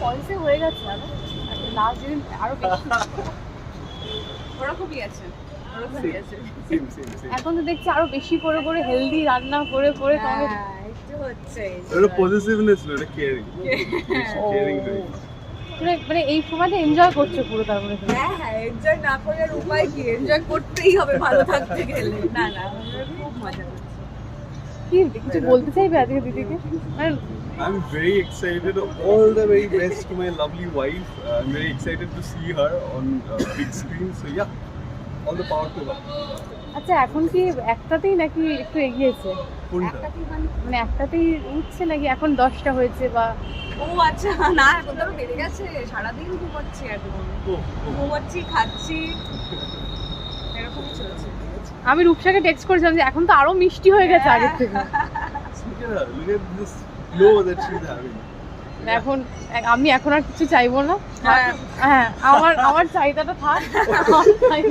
পয়সা হয়ে গেছে আর। লাস্ট আরও বেশি। ওরকমই আছে। ওরকমই আছে। সেম সেম সেম এখন তো দেখছি আরও বেশি করে করে হেলদি রান্না করে করে তোমাকে হ্যাঁ, একটু হচ্ছে ওটা পজিটিভনেস না ওটা কেয়ারিং কেয়ারিং মানে মানে এই সময়টা এনজয় করছ পুরো তার মানে হ্যাঁ হ্যাঁ এনজয় না করে আর উপায় কি? এনজয় করতেই হবে ভালো থাকতে গেলে। না না খুব মজা করছি। কি কিছু বলতে চাইবে আজকে দিদিকে? মানে I'm very excited. All the very best to my lovely wife. Uh, I'm very excited to see her on uh, big screen. So yeah, all the power to her. আচ্ছা এখন কি একটাতেই নাকি একটু এগিয়েছে মানে মানে একটাতেই উঠছে নাকি? এখন দশটা হয়েছে বা ও আচ্ছা না এখন তো আরও বেড়ে গেছে। সারাদিন ঘুমাচ্ছি এখন। ঘুমাচ্ছি খাচ্ছি। এরকমই চলছে। আমি রূপসাকে টেক্সট করেছিলাম যে এখন তো আরও মিষ্টি হয়ে গেছে আগের থেকে। এখন আমি এখন আর কিছু চাইব না। হ্যাঁ। হ্যাঁ আমার আমার চাহিদাটা থাক।